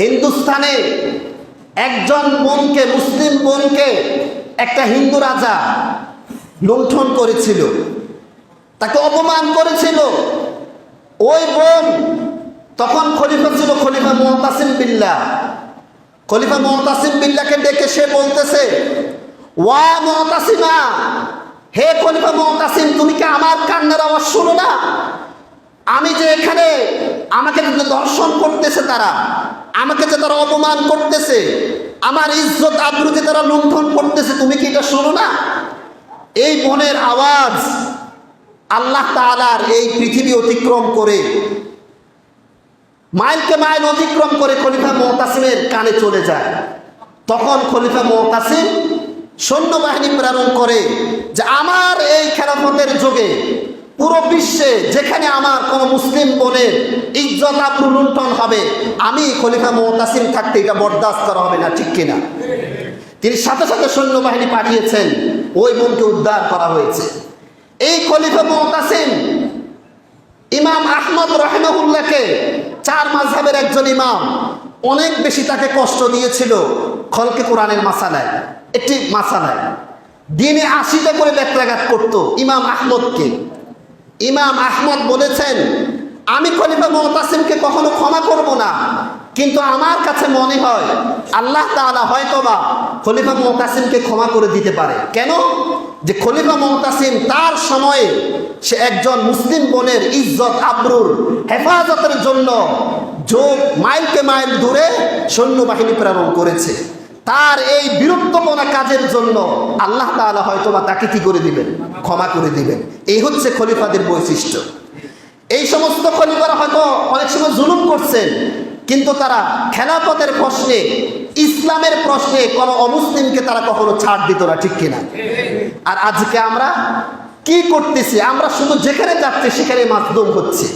হিন্দুস্তানে একজন বোনকে, মুসলিম বোনকে একটা হিন্দু রাজা লুণ্ঠন করেছিল। তাকে অপমান করেছিল। ওই বোন তখন খলিফা ছিল খলিফা মোহতাসিম বিল্লাহ। খলিফা মোহতাসিম বিল্লাহকে ডেকে সে বলতেছে, ওয়া মোহতাসিমা হে খলিফা মোহতাসিম তুমি কি আমার কান্নার আওয়াজ শুনো না? আমি যে এখানে আমাকে যে দর্শন করতেছে তারা, আমাকে যে তারা অপমান করতেছে, আমার ইজ্জত আব্রু তারা লুণ্ঠন করতেছে, তুমি কি এটা শোনো না? এই বনের আওয়াজ আল্লাহ তালার এই পৃথিবী অতিক্রম করে, মাইলকে মাইল অতিক্রম করে খলিফা মোহতাসিমের কানে চলে যায়। তখন খলিফা মোহতাসিম সৈন্যবাহিনী প্রেরণ করে যে, আমার এই খেলাফতের যুগে পুরো বিশ্বে যেখানে আমার কোনো মুসলিম বোনের ইজ্জত আব্রু লুণ্ঠন হবে, আমি খলিফা মোহতাসিম থাকতে এটা বরদাস্ত করা হবে না, ঠিক কিনা? তিনি সাথে সাথে সৈন্যবাহিনী পাঠিয়েছেন, ওই বোনকে উদ্ধার করা হয়েছে। এই খলিফা মোহতাসিম ইমাম আহমদ রহমউল্লাহকে চার মাঝহের একজন ইমাম, অনেক বেশি তাকে কষ্ট দিয়েছিল খলকে কোরআনের মাসালায়, একটি মাসালায়। দিনে আশিটা করে ব্যত্রাঘাত করত ইমাম আহমদকে। ইমাম আহমদ বলেছেন, আমি খলিফা মোহতাসিমকে কখনো ক্ষমা করব না, কিন্তু আমার কাছে মনে হয় আল্লাহ তাআলা হয়তোবা খলিফা মোহতাসিমকে ক্ষমা করে দিতে পারে। কেন? যে খলিফা মোহতাসিম তার সময়ে সে একজন মুসলিম বোনের ইজ্জত, আবরুর হেফাজতের জন্য যোগ মাইলকে মাইল দূরে সৈন্যবাহিনী প্রেরণ করেছে। তার এই বিরক্তপনা কাজের জন্য আল্লাহ তাআলা হয়তোবা তাকে কি করে দিবেন? ক্ষমা করে দিবেন। এই হচ্ছে খলিফাদের বৈশিষ্ট্য। এই সমস্ত খলিফারা হয়তো অনেক সময় জুলুম করছেন, কিন্তু তারা খেলাপথের প্রশ্নে, ইসলামের প্রশ্নে কোনো অমুসলিমকে তারা কখনো ছাড় দিত না, ঠিক কিনা? আর আজকে আমরা কি করতেছি? আমরা শুধু যেখানে যাচ্ছি সেখানে মাধ্যম হচ্ছে।